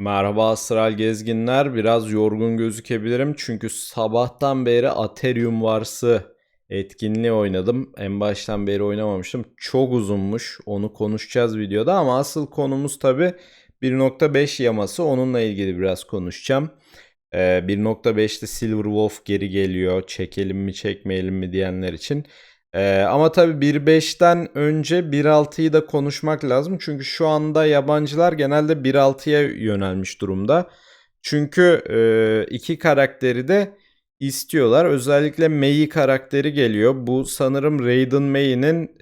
Merhaba Astral Gezginler. Biraz yorgun gözükebilirim çünkü sabahtan beri Aterium Vars'ı etkinliği oynadım. En baştan beri oynamamıştım. Çok uzunmuş. Onu konuşacağız videoda ama asıl konumuz tabi 1.5 yaması. Onunla ilgili biraz konuşacağım. Ee, 1.5'te Silver Wolf geri geliyor. Çekelim mi çekmeyelim mi diyenler için. Ee, ama tabii 1.5'ten önce 1.6'yı da konuşmak lazım. Çünkü şu anda yabancılar genelde 1.6'ya yönelmiş durumda. Çünkü e, iki karakteri de istiyorlar. Özellikle Mei karakteri geliyor. Bu sanırım Raiden Mei'nin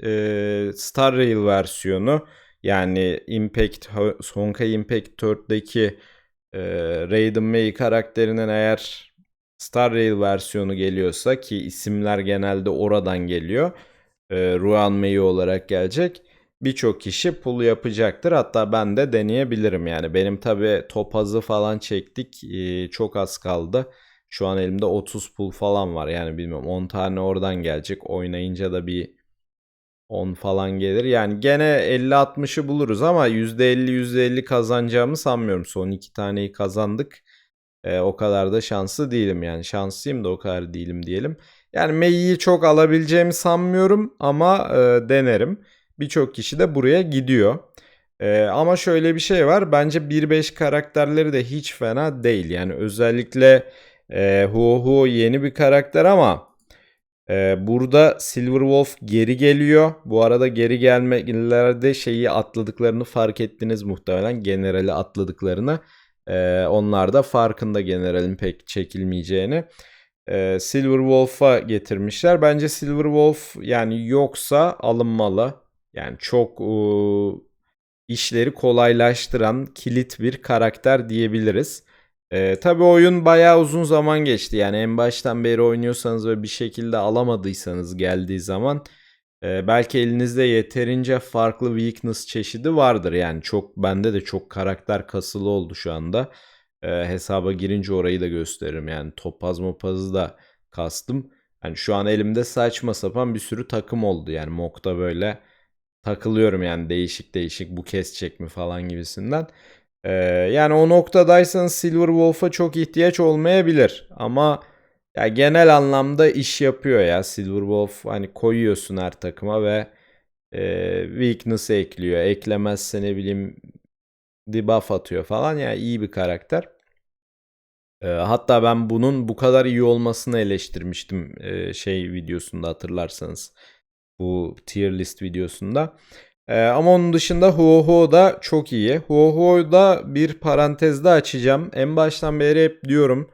e, Star Rail versiyonu. Yani Impact, Honkai Impact 4'deki e, Raiden Mei karakterinin eğer Star Rail versiyonu geliyorsa ki isimler genelde oradan geliyor. E, Ruan Mei olarak gelecek. Birçok kişi pull yapacaktır. Hatta ben de deneyebilirim yani. Benim tabi topazı falan çektik. E, çok az kaldı. Şu an elimde 30 pull falan var. Yani bilmiyorum 10 tane oradan gelecek. Oynayınca da bir 10 falan gelir. Yani gene 50-60'ı buluruz ama %50 %50 kazanacağımı sanmıyorum. Son iki taneyi kazandık. E, o kadar da şanslı değilim yani. Şanslıyım da o kadar değilim diyelim. Yani Mei'yi çok alabileceğimi sanmıyorum ama e, denerim. Birçok kişi de buraya gidiyor. E, ama şöyle bir şey var. Bence 1.5 karakterleri de hiç fena değil. Yani özellikle e, Huo Huo yeni bir karakter ama e, burada Silver Wolf geri geliyor. Bu arada geri gelmelerde şeyi atladıklarını fark ettiniz muhtemelen. Generali atladıklarını. Ee, onlar da farkında generalin pek çekilmeyeceğini. Ee, Silver Wolf'a getirmişler. Bence Silver Wolf yani yoksa alınmalı. Yani çok e, işleri kolaylaştıran kilit bir karakter diyebiliriz. Ee, tabii oyun bayağı uzun zaman geçti. Yani en baştan beri oynuyorsanız ve bir şekilde alamadıysanız geldiği zaman ee, belki elinizde yeterince farklı weakness çeşidi vardır. Yani çok bende de çok karakter kasılı oldu şu anda. Ee, hesaba girince orayı da gösteririm. Yani topaz mopazı da kastım. Yani şu an elimde saçma sapan bir sürü takım oldu. Yani Mok'ta böyle takılıyorum yani değişik değişik bu kesecek mi falan gibisinden. Ee, yani o noktadaysanız Silver Wolf'a çok ihtiyaç olmayabilir. Ama ya genel anlamda iş yapıyor ya Silver Wolf hani koyuyorsun her takıma ve e, weakness ekliyor. Eklemezse ne bileyim debuff atıyor falan ya yani iyi bir karakter. E, hatta ben bunun bu kadar iyi olmasını eleştirmiştim e, şey videosunda hatırlarsanız. Bu tier list videosunda. E, ama onun dışında Huo Huo da çok iyi. Huo Huo'da bir parantezde açacağım. En baştan beri hep diyorum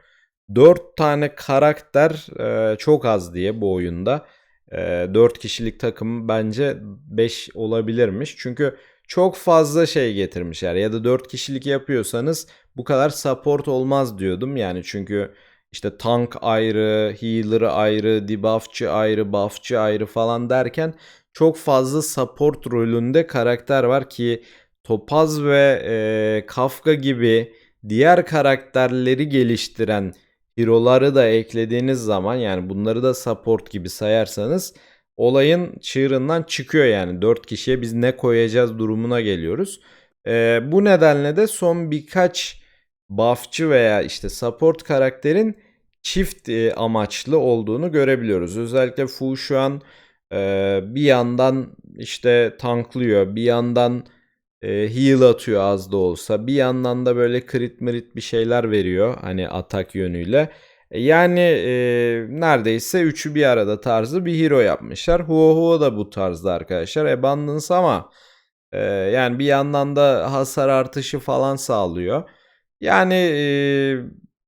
4 tane karakter e, çok az diye bu oyunda. E, 4 kişilik takım bence 5 olabilirmiş. Çünkü çok fazla şey getirmişler. Ya da 4 kişilik yapıyorsanız bu kadar support olmaz diyordum. Yani çünkü işte tank ayrı, healer ayrı, debuffçı ayrı, buffçı ayrı falan derken çok fazla support rolünde karakter var ki Topaz ve e, Kafka gibi diğer karakterleri geliştiren hero'ları da eklediğiniz zaman yani bunları da support gibi sayarsanız olayın çığırından çıkıyor yani 4 kişiye biz ne koyacağız durumuna geliyoruz. Ee, bu nedenle de son birkaç buffçı veya işte support karakterin çift e, amaçlı olduğunu görebiliyoruz. Özellikle Fu şu an e, bir yandan işte tanklıyor, bir yandan e, heal atıyor az da olsa. Bir yandan da böyle crit merit bir şeyler veriyor hani atak yönüyle. E, yani e, neredeyse üçü bir arada tarzı bir hero yapmışlar. Huo Huo da bu tarzda arkadaşlar. Abundance ama e, yani bir yandan da hasar artışı falan sağlıyor. Yani e,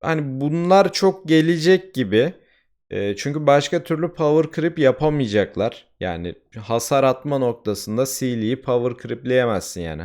hani bunlar çok gelecek gibi. E, çünkü başka türlü power creep yapamayacaklar. Yani hasar atma noktasında Sealy'yi power creepleyemezsin yani.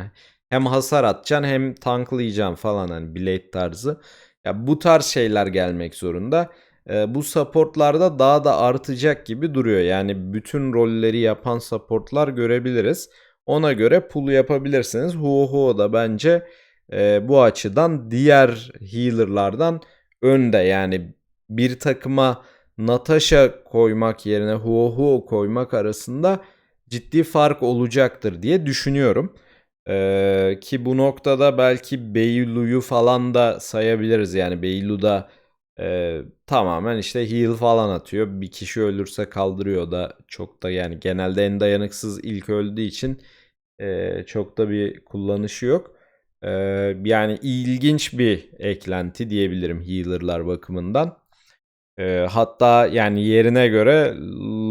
Hem hasar atacaksın hem tanklayacaksın falan hani blade tarzı. Ya bu tarz şeyler gelmek zorunda. E, bu supportlarda daha da artacak gibi duruyor. Yani bütün rolleri yapan supportlar görebiliriz. Ona göre pull yapabilirsiniz. Huo Huo da bence e, bu açıdan diğer healer'lardan önde. Yani bir takıma Natasha koymak yerine Huo Huo koymak arasında ciddi fark olacaktır diye düşünüyorum. Ee, ki bu noktada belki Beylu'yu falan da sayabiliriz. Yani Beylu da e, tamamen işte heal falan atıyor. Bir kişi ölürse kaldırıyor da çok da yani genelde en dayanıksız ilk öldüğü için e, çok da bir kullanışı yok. Ee, yani ilginç bir eklenti diyebilirim healer'lar bakımından. Ee, hatta yani yerine göre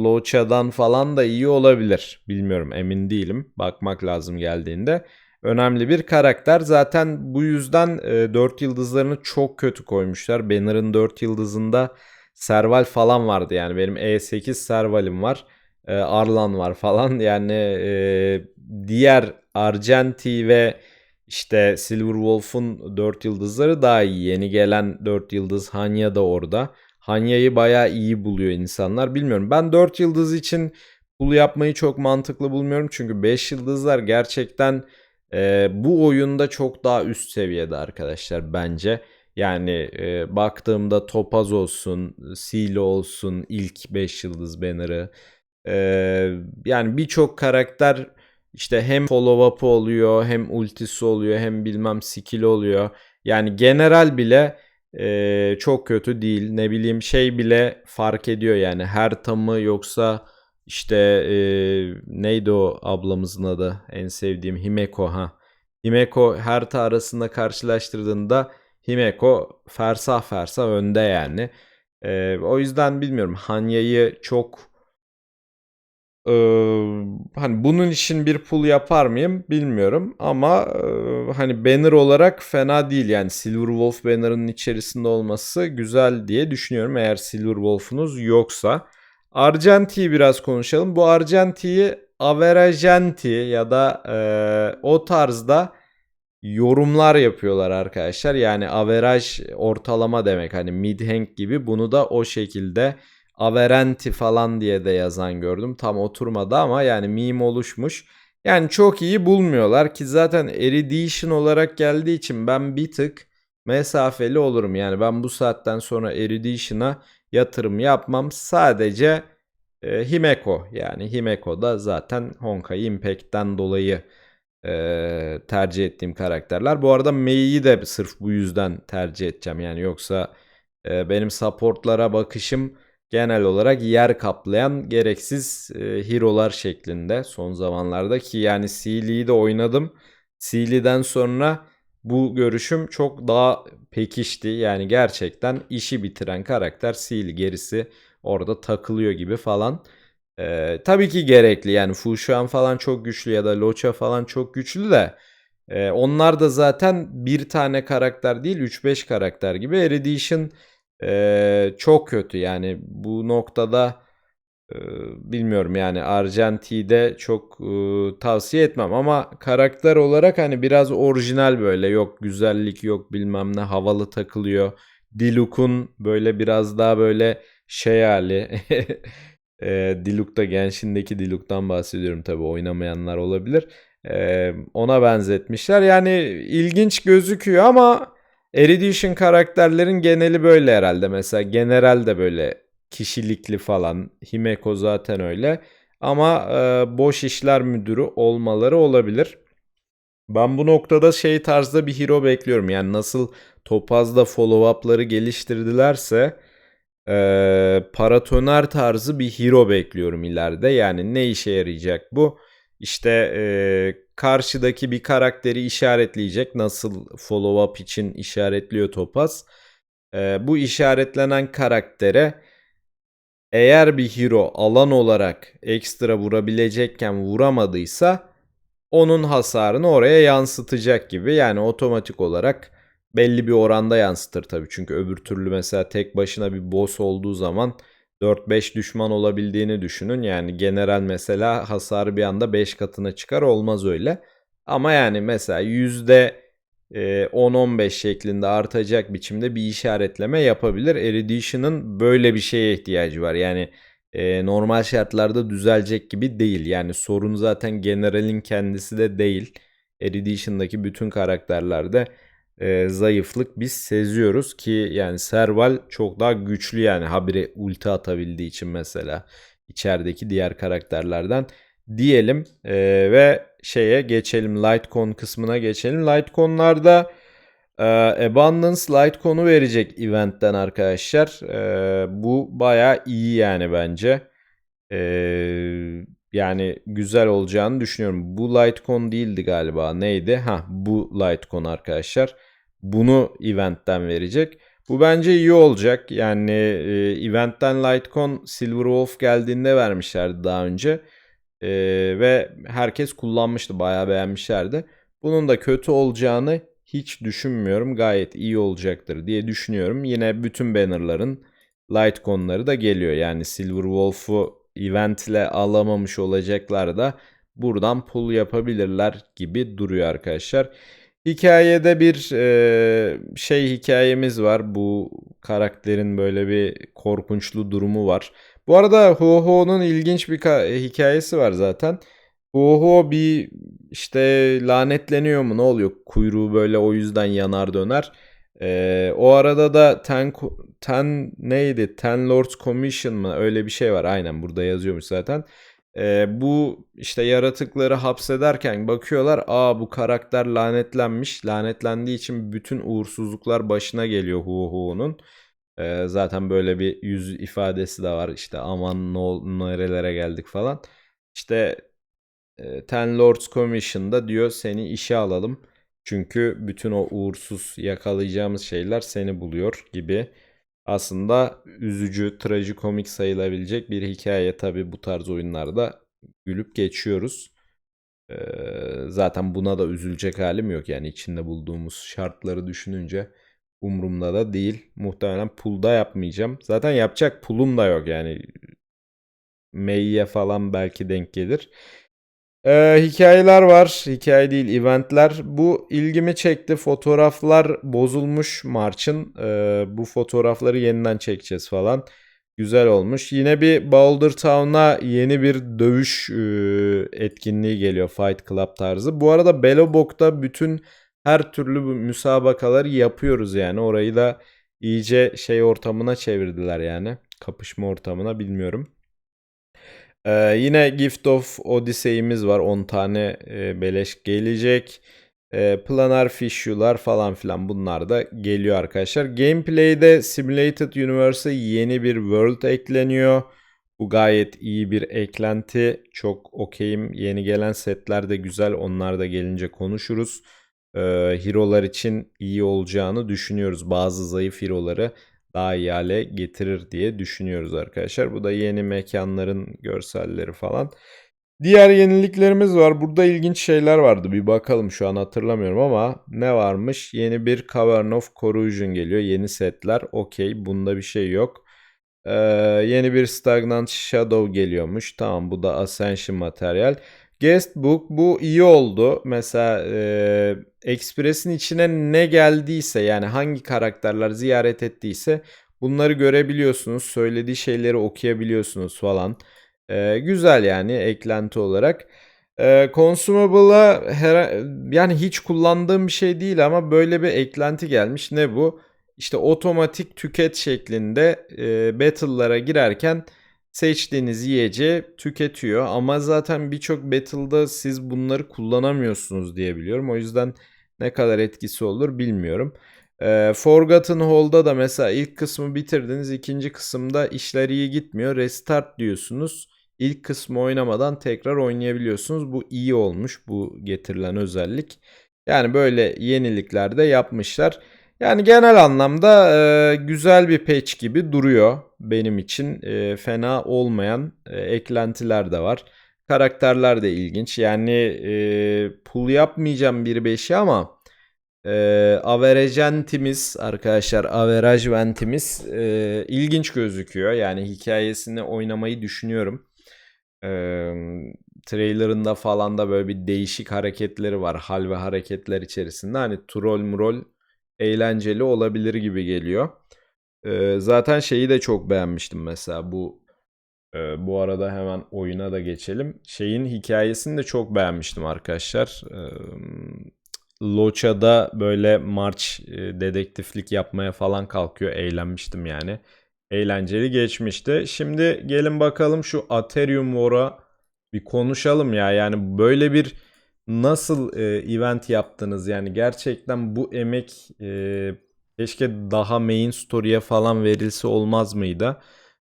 Locha'dan falan da iyi olabilir. Bilmiyorum emin değilim. Bakmak lazım geldiğinde. Önemli bir karakter. Zaten bu yüzden e, 4 yıldızlarını çok kötü koymuşlar. Banner'ın 4 yıldızında Serval falan vardı. Yani benim E8 Serval'im var. E, Arlan var falan. Yani e, diğer Argenti ve işte Silver Wolf'un 4 yıldızları daha iyi. Yeni gelen 4 yıldız Hanya da orada. Hanya'yı bayağı iyi buluyor insanlar. Bilmiyorum. Ben 4 yıldız için pull yapmayı çok mantıklı bulmuyorum. Çünkü 5 yıldızlar gerçekten e, bu oyunda çok daha üst seviyede arkadaşlar bence. Yani e, baktığımda Topaz olsun, Silo olsun, ilk 5 yıldız banner'ı. E, yani birçok karakter işte hem follow-up'ı oluyor, hem ultisi oluyor, hem bilmem skill oluyor. Yani general bile e, çok kötü değil. Ne bileyim şey bile fark ediyor yani her tamı yoksa işte e, neydi o ablamızın adı en sevdiğim Himeko ha. Himeko her ta arasında karşılaştırdığında Himeko fersah fersah önde yani. E, o yüzden bilmiyorum Hanya'yı çok ee, hani bunun için bir pool yapar mıyım bilmiyorum ama e, hani banner olarak fena değil yani Silver Wolf banner'ının içerisinde olması güzel diye düşünüyorum eğer Silver Wolf'unuz yoksa. Argenti'yi biraz konuşalım. Bu Argenti'yi Averagenti ya da e, o tarzda yorumlar yapıyorlar arkadaşlar. Yani average ortalama demek hani mid gibi bunu da o şekilde Averenti falan diye de yazan gördüm. Tam oturmadı ama yani meme oluşmuş. Yani çok iyi bulmuyorlar ki zaten Erudition olarak geldiği için ben bir tık mesafeli olurum. Yani ben bu saatten sonra Erudition'a yatırım yapmam. Sadece e, Himeko yani Himeko da zaten Honkai Impact'ten dolayı e, tercih ettiğim karakterler. Bu arada Mei'yi de sırf bu yüzden tercih edeceğim. Yani yoksa e, benim supportlara bakışım genel olarak yer kaplayan gereksiz e, hero'lar şeklinde son zamanlarda ki yani Sealy'yi de oynadım. Sealy'den sonra bu görüşüm çok daha pekişti. Yani gerçekten işi bitiren karakter Sealy gerisi orada takılıyor gibi falan. Ee, tabii ki gerekli yani Fushuan falan çok güçlü ya da Locha falan çok güçlü de e, onlar da zaten bir tane karakter değil 3-5 karakter gibi Erudition ee, çok kötü. Yani bu noktada e, bilmiyorum. Yani Argenti'de çok e, tavsiye etmem ama karakter olarak hani biraz orijinal böyle. Yok güzellik yok bilmem ne havalı takılıyor. Diluc'un böyle biraz daha böyle şey hali. E, Diluc'ta Genshin'deki Diluc'tan bahsediyorum tabi oynamayanlar olabilir. E, ona benzetmişler. Yani ilginç gözüküyor ama Erudition karakterlerin geneli böyle herhalde. Mesela general de böyle kişilikli falan. Himeko zaten öyle. Ama e, boş işler müdürü olmaları olabilir. Ben bu noktada şey tarzda bir hero bekliyorum. Yani nasıl Topaz'da follow-up'ları geliştirdilerse e, paratoner tarzı bir hero bekliyorum ileride. Yani ne işe yarayacak bu? İşte e, karşıdaki bir karakteri işaretleyecek. Nasıl follow-up için işaretliyor Topaz. E, bu işaretlenen karaktere eğer bir hero alan olarak ekstra vurabilecekken vuramadıysa onun hasarını oraya yansıtacak gibi. Yani otomatik olarak belli bir oranda yansıtır tabii. Çünkü öbür türlü mesela tek başına bir boss olduğu zaman 4-5 düşman olabildiğini düşünün. Yani general mesela hasarı bir anda 5 katına çıkar olmaz öyle. Ama yani mesela yüzde 10-15 şeklinde artacak biçimde bir işaretleme yapabilir. Erudition'ın böyle bir şeye ihtiyacı var. Yani e, normal şartlarda düzelecek gibi değil. Yani sorun zaten generalin kendisi de değil. Erudition'daki bütün karakterlerde e, zayıflık biz seziyoruz ki yani Serval çok daha güçlü yani habire ulti atabildiği için mesela içerideki diğer karakterlerden. diyelim Ee, ve şeye geçelim Litecoin kısmına geçelim. Litecoin'larda e, Abundance Litecoin'u verecek eventten arkadaşlar. Ee, bu baya iyi yani bence. Ee, yani güzel olacağını düşünüyorum. Bu Litecoin değildi galiba. Neydi? Ha bu Litecoin arkadaşlar. Bunu eventten verecek. Bu bence iyi olacak. Yani e, eventten Litecoin Silverwolf geldiğinde vermişlerdi daha önce. E, ve herkes kullanmıştı. Bayağı beğenmişlerdi. Bunun da kötü olacağını hiç düşünmüyorum. Gayet iyi olacaktır diye düşünüyorum. Yine bütün bannerların Litecoin'ları da geliyor. Yani Silverwolf'u event ile alamamış olacaklar da buradan pull yapabilirler gibi duruyor arkadaşlar. Hikayede bir e, şey hikayemiz var. Bu karakterin böyle bir korkunçlu durumu var. Bu arada Ho-Ho'nun ilginç bir hikayesi var zaten. Ho-Ho bir işte lanetleniyor mu ne oluyor? Kuyruğu böyle o yüzden yanar döner. E, o arada da Ten, Ten neydi? Ten Lords Commission mı? Öyle bir şey var. Aynen burada yazıyormuş zaten. E, bu işte yaratıkları hapsederken bakıyorlar aa bu karakter lanetlenmiş. Lanetlendiği için bütün uğursuzluklar başına geliyor Hu Hu'nun. E, zaten böyle bir yüz ifadesi de var işte aman no, nerelere geldik falan. İşte e, Ten Lords Commission'da diyor seni işe alalım. Çünkü bütün o uğursuz yakalayacağımız şeyler seni buluyor gibi. Aslında üzücü, trajikomik sayılabilecek bir hikaye tabi bu tarz oyunlarda gülüp geçiyoruz. Ee, zaten buna da üzülecek halim yok yani içinde bulduğumuz şartları düşününce umurumda da değil. Muhtemelen pulda yapmayacağım. Zaten yapacak pulum da yok yani. May'ye falan belki denk gelir. Ee, hikayeler var. Hikaye değil, eventler. Bu ilgimi çekti. Fotoğraflar bozulmuş March'ın. Ee, bu fotoğrafları yeniden çekeceğiz falan. Güzel olmuş. Yine bir Boulder Town'a yeni bir dövüş e, etkinliği geliyor. Fight Club tarzı. Bu arada Belobok'ta bütün her türlü müsabakaları yapıyoruz yani. Orayı da iyice şey ortamına çevirdiler yani. Kapışma ortamına bilmiyorum. Ee, yine Gift of Odyssey'imiz var. 10 tane e, beleş gelecek. E, planar fish'ular falan filan bunlar da geliyor arkadaşlar. Gameplay'de Simulated Universe'a yeni bir world ekleniyor. Bu gayet iyi bir eklenti. Çok okeyim. Yeni gelen setler de güzel. Onlar da gelince konuşuruz. Ee, hero'lar için iyi olacağını düşünüyoruz. Bazı zayıf hero'ları daha iyi hale getirir diye düşünüyoruz arkadaşlar. Bu da yeni mekanların görselleri falan. Diğer yeniliklerimiz var. Burada ilginç şeyler vardı. Bir bakalım şu an hatırlamıyorum ama ne varmış? Yeni bir Cavern of Corrosion geliyor. Yeni setler. Okey. Bunda bir şey yok. Ee, yeni bir Stagnant Shadow geliyormuş. Tamam bu da Ascension materyal. Guestbook bu iyi oldu. Mesela e, Express'in içine ne geldiyse yani hangi karakterler ziyaret ettiyse bunları görebiliyorsunuz. Söylediği şeyleri okuyabiliyorsunuz falan. E, güzel yani eklenti olarak. E, Consumable'a her, yani hiç kullandığım bir şey değil ama böyle bir eklenti gelmiş. Ne bu? İşte otomatik tüket şeklinde e, battle'lara girerken seçtiğiniz yiyeceği tüketiyor. Ama zaten birçok battle'da siz bunları kullanamıyorsunuz diye biliyorum. O yüzden ne kadar etkisi olur bilmiyorum. E, Forgotten Hall'da da mesela ilk kısmı bitirdiniz. ikinci kısımda işler iyi gitmiyor. Restart diyorsunuz. İlk kısmı oynamadan tekrar oynayabiliyorsunuz. Bu iyi olmuş bu getirilen özellik. Yani böyle yenilikler de yapmışlar. Yani genel anlamda e, güzel bir patch gibi duruyor benim için. E, fena olmayan e, eklentiler de var. Karakterler de ilginç. Yani e, pull yapmayacağım 1.5'i ama e, Averagentimiz arkadaşlar Average Ventimiz e, ilginç gözüküyor. Yani hikayesini oynamayı düşünüyorum. E, trailerında falan da böyle bir değişik hareketleri var. Hal ve hareketler içerisinde. Hani troll murol eğlenceli olabilir gibi geliyor. Ee, zaten şeyi de çok beğenmiştim mesela bu e, bu arada hemen oyuna da geçelim. Şeyin hikayesini de çok beğenmiştim arkadaşlar. Ee, Loça'da böyle march e, dedektiflik yapmaya falan kalkıyor. Eğlenmiştim yani. Eğlenceli geçmişti. Şimdi gelin bakalım şu Aterium War'a bir konuşalım ya. Yani böyle bir nasıl e, event yaptınız? Yani gerçekten bu emek e, keşke daha main story'e falan verilse olmaz mıydı?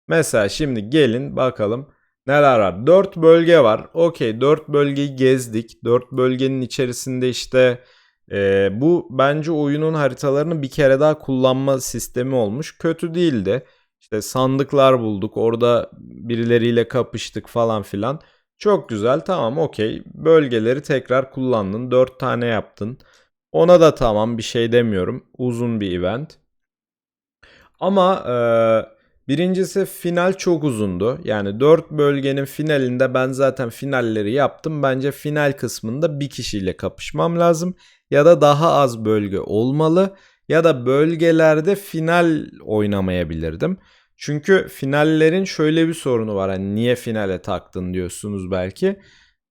Mesela şimdi gelin bakalım neler var. 4 bölge var. Okey 4 bölgeyi gezdik. 4 bölgenin içerisinde işte e, bu bence oyunun haritalarını bir kere daha kullanma sistemi olmuş. Kötü değildi. İşte sandıklar bulduk. Orada birileriyle kapıştık falan filan. Çok güzel tamam okey. Bölgeleri tekrar kullandın. 4 tane yaptın. Ona da tamam bir şey demiyorum. Uzun bir event. Ama e, birincisi final çok uzundu. Yani 4 bölgenin finalinde ben zaten finalleri yaptım. Bence final kısmında bir kişiyle kapışmam lazım. Ya da daha az bölge olmalı. Ya da bölgelerde final oynamayabilirdim. Çünkü finallerin şöyle bir sorunu var. Hani niye finale taktın diyorsunuz belki.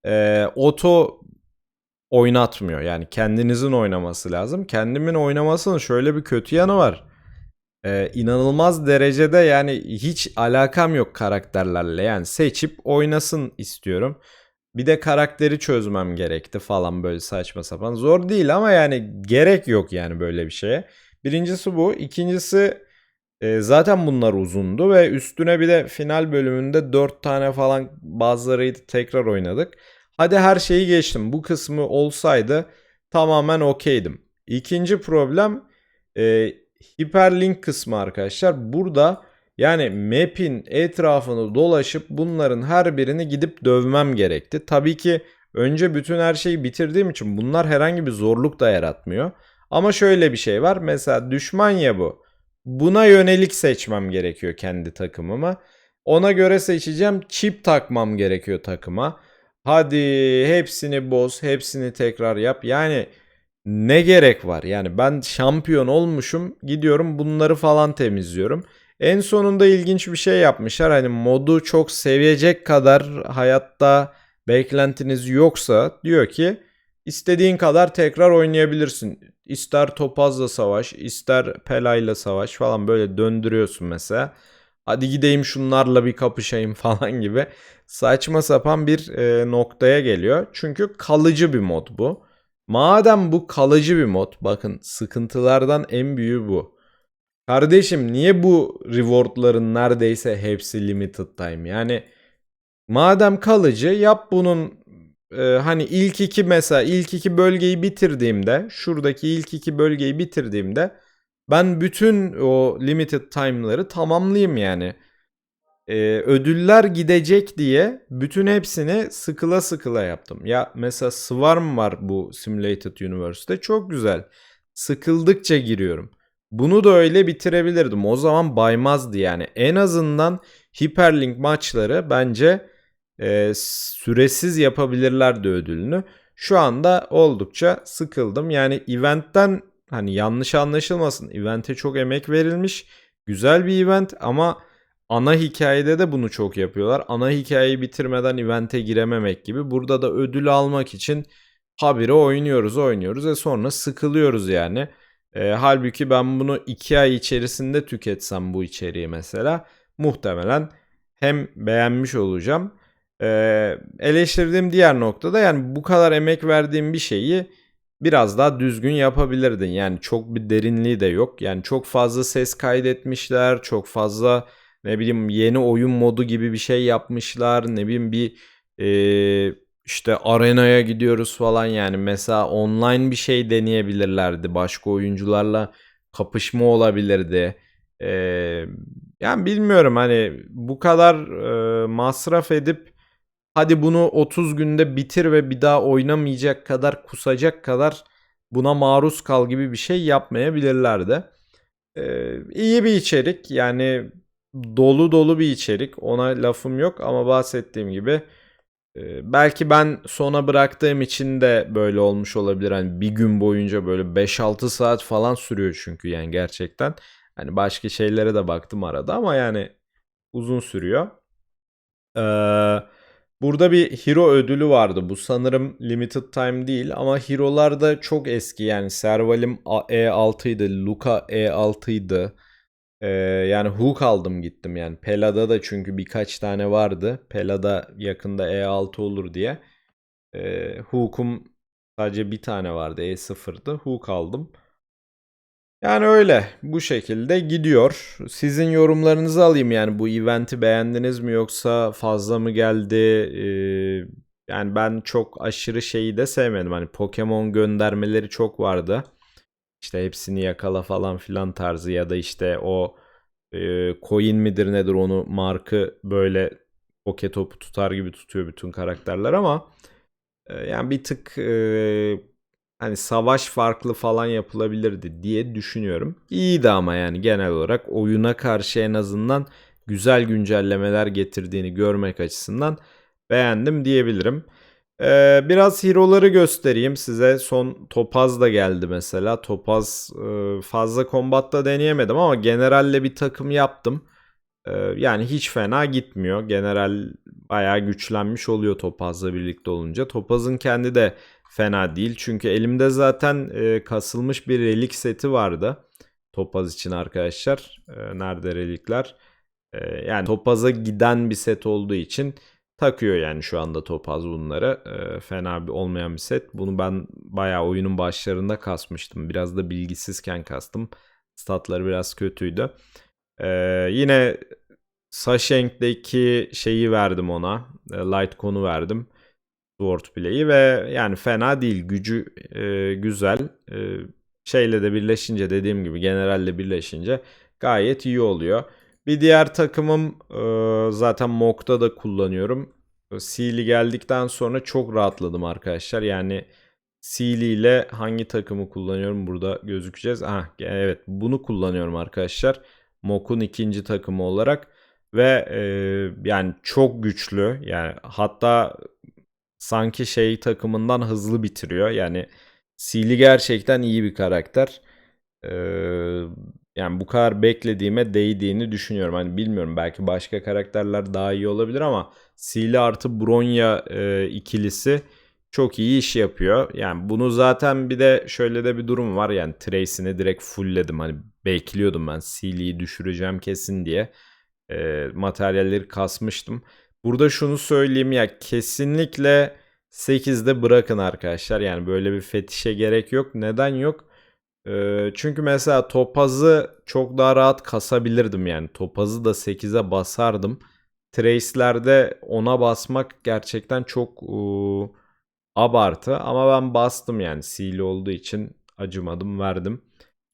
Ee, oto oynatmıyor. Yani kendinizin oynaması lazım. Kendimin oynamasının şöyle bir kötü yanı var. Ee, inanılmaz derecede yani hiç alakam yok karakterlerle. Yani seçip oynasın istiyorum. Bir de karakteri çözmem gerekti falan böyle saçma sapan. Zor değil ama yani gerek yok yani böyle bir şeye. Birincisi bu. İkincisi e, zaten bunlar uzundu ve üstüne bir de final bölümünde 4 tane falan bazıları tekrar oynadık. Hadi her şeyi geçtim. Bu kısmı olsaydı tamamen okeydim. İkinci problem e, hiperlink kısmı arkadaşlar. Burada yani map'in etrafını dolaşıp bunların her birini gidip dövmem gerekti. Tabii ki önce bütün her şeyi bitirdiğim için bunlar herhangi bir zorluk da yaratmıyor. Ama şöyle bir şey var. Mesela düşman ya bu. Buna yönelik seçmem gerekiyor kendi takımıma. Ona göre seçeceğim. Çip takmam gerekiyor takıma. Hadi hepsini boz, hepsini tekrar yap. Yani ne gerek var? Yani ben şampiyon olmuşum. Gidiyorum bunları falan temizliyorum. En sonunda ilginç bir şey yapmışlar. Hani modu çok sevecek kadar hayatta beklentiniz yoksa diyor ki istediğin kadar tekrar oynayabilirsin. İster Topaz'la savaş, ister Pela'yla savaş falan böyle döndürüyorsun mesela. Hadi gideyim şunlarla bir kapışayım falan gibi saçma sapan bir e, noktaya geliyor. Çünkü kalıcı bir mod bu. Madem bu kalıcı bir mod, bakın sıkıntılardan en büyüğü bu. Kardeşim niye bu rewardların neredeyse hepsi limited time? Yani madem kalıcı yap bunun e, hani ilk iki mesela ilk iki bölgeyi bitirdiğimde şuradaki ilk iki bölgeyi bitirdiğimde ben bütün o limited time'ları tamamlayayım yani. E, ödüller gidecek diye bütün hepsini sıkıla sıkıla yaptım. Ya mesela Swarm var bu Simulated Universe'de çok güzel. Sıkıldıkça giriyorum. Bunu da öyle bitirebilirdim. O zaman baymazdı yani. En azından Hyperlink maçları bence e, süresiz yapabilirlerdi ödülünü. Şu anda oldukça sıkıldım. Yani eventten hani yanlış anlaşılmasın. Event'e çok emek verilmiş. Güzel bir event ama ana hikayede de bunu çok yapıyorlar. Ana hikayeyi bitirmeden event'e girememek gibi. Burada da ödül almak için habire oynuyoruz oynuyoruz ve sonra sıkılıyoruz yani. E, halbuki ben bunu 2 ay içerisinde tüketsem bu içeriği mesela muhtemelen hem beğenmiş olacağım. E, eleştirdiğim diğer noktada yani bu kadar emek verdiğim bir şeyi biraz daha düzgün yapabilirdin. Yani çok bir derinliği de yok. Yani çok fazla ses kaydetmişler. Çok fazla ne bileyim yeni oyun modu gibi bir şey yapmışlar. Ne bileyim bir e, işte arenaya gidiyoruz falan yani mesela online bir şey deneyebilirlerdi. Başka oyuncularla kapışma olabilirdi. Ee, yani bilmiyorum hani bu kadar e, masraf edip hadi bunu 30 günde bitir ve bir daha oynamayacak kadar kusacak kadar buna maruz kal gibi bir şey yapmayabilirlerdi. Ee, iyi bir içerik yani dolu dolu bir içerik ona lafım yok ama bahsettiğim gibi ee, belki ben sona bıraktığım için de böyle olmuş olabilir. Hani bir gün boyunca böyle 5-6 saat falan sürüyor çünkü yani gerçekten. Hani başka şeylere de baktım arada ama yani uzun sürüyor. Ee, burada bir hero ödülü vardı. Bu sanırım limited time değil ama hero'lar da çok eski yani Servalim E6 idi, Luka E6 idi. Ee, yani hook aldım gittim yani. Pela'da da çünkü birkaç tane vardı. Pela'da yakında E6 olur diye. Ee, hook'um sadece bir tane vardı E0'dı. Hook aldım. Yani öyle bu şekilde gidiyor. Sizin yorumlarınızı alayım yani bu eventi beğendiniz mi yoksa fazla mı geldi? Ee, yani ben çok aşırı şeyi de sevmedim. Hani Pokemon göndermeleri çok vardı. İşte hepsini yakala falan filan tarzı ya da işte o e, coin midir nedir onu markı böyle poke topu tutar gibi tutuyor bütün karakterler ama e, yani bir tık e, hani savaş farklı falan yapılabilirdi diye düşünüyorum. İyiydi ama yani genel olarak oyuna karşı en azından güzel güncellemeler getirdiğini görmek açısından beğendim diyebilirim. Ee, biraz hero'ları göstereyim size. Son Topaz da geldi mesela. Topaz e, fazla kombatta deneyemedim ama generalle bir takım yaptım. Ee, yani hiç fena gitmiyor. General bayağı güçlenmiş oluyor Topaz'la birlikte olunca. Topaz'ın kendi de fena değil. Çünkü elimde zaten e, kasılmış bir relik seti vardı. Topaz için arkadaşlar. E, nerede relikler? E, yani Topaz'a giden bir set olduğu için takıyor yani şu anda Topaz bunları. E, fena bir olmayan bir set. Bunu ben bayağı oyunun başlarında kasmıştım. Biraz da bilgisizken kastım. Statları biraz kötüydü. E, yine Sashenk'deki şeyi verdim ona. E, konu verdim. Swordplay'i ve yani fena değil. Gücü e, güzel. E, şeyle de birleşince dediğim gibi generalle birleşince gayet iyi oluyor. Bir diğer takımım e, zaten Mock'ta da kullanıyorum. Sealy geldikten sonra çok rahatladım arkadaşlar. Yani Sealy ile hangi takımı kullanıyorum burada gözükeceğiz. Ah evet bunu kullanıyorum arkadaşlar. Mock'un ikinci takımı olarak ve e, yani çok güçlü. Yani hatta sanki şey takımından hızlı bitiriyor. Yani Sealy gerçekten iyi bir karakter. Ee, yani bu kadar beklediğime değdiğini düşünüyorum. Hani bilmiyorum belki başka karakterler daha iyi olabilir ama Sealy artı Bronya e, ikilisi çok iyi iş yapıyor. Yani bunu zaten bir de şöyle de bir durum var. Yani Trace'ini direkt fullledim. Hani bekliyordum ben Sealy'yi düşüreceğim kesin diye. E, materyalleri kasmıştım. Burada şunu söyleyeyim ya kesinlikle 8'de bırakın arkadaşlar. Yani böyle bir fetişe gerek yok. Neden yok? Ee, çünkü mesela topazı çok daha rahat kasabilirdim yani. Topazı da 8'e basardım. Trace'lerde 10'a basmak gerçekten çok ıı, abartı. Ama ben bastım yani seal olduğu için acımadım verdim.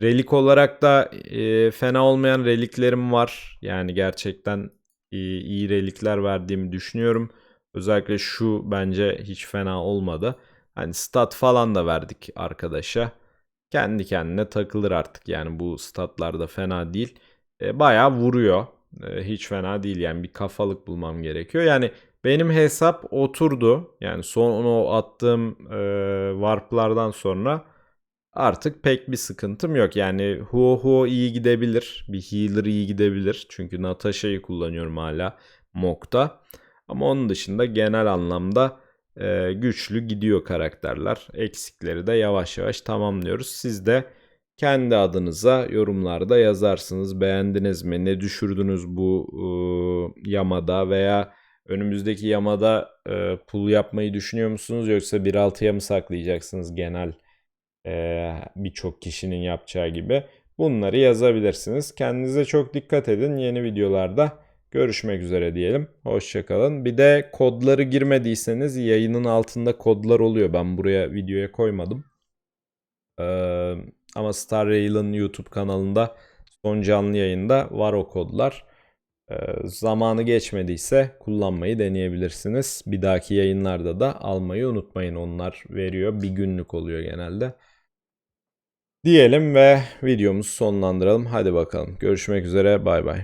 Relik olarak da e, fena olmayan reliklerim var. Yani gerçekten iyi, iyi relikler verdiğimi düşünüyorum. Özellikle şu bence hiç fena olmadı. Hani stat falan da verdik arkadaşa. Kendi kendine takılır artık yani bu statlar da fena değil. E, bayağı vuruyor. E, hiç fena değil yani bir kafalık bulmam gerekiyor. Yani benim hesap oturdu. Yani son o attığım e, warplardan sonra artık pek bir sıkıntım yok. Yani Huo Huo iyi gidebilir. Bir healer iyi gidebilir. Çünkü Natasha'yı kullanıyorum hala Mok'ta. Ama onun dışında genel anlamda e, güçlü gidiyor karakterler. Eksikleri de yavaş yavaş tamamlıyoruz. Siz de kendi adınıza yorumlarda yazarsınız. Beğendiniz mi? Ne düşürdünüz bu e, yamada veya önümüzdeki yamada e, pul yapmayı düşünüyor musunuz yoksa 1.6'ya mı saklayacaksınız genel birçok kişinin yapacağı gibi? Bunları yazabilirsiniz. Kendinize çok dikkat edin. Yeni videolarda Görüşmek üzere diyelim. Hoşçakalın. Bir de kodları girmediyseniz yayının altında kodlar oluyor. Ben buraya videoya koymadım. Ee, ama Star Rail'ın YouTube kanalında son canlı yayında var o kodlar. Ee, zamanı geçmediyse kullanmayı deneyebilirsiniz. Bir dahaki yayınlarda da almayı unutmayın. Onlar veriyor. Bir günlük oluyor genelde. Diyelim ve videomuzu sonlandıralım. Hadi bakalım. Görüşmek üzere. Bay bay.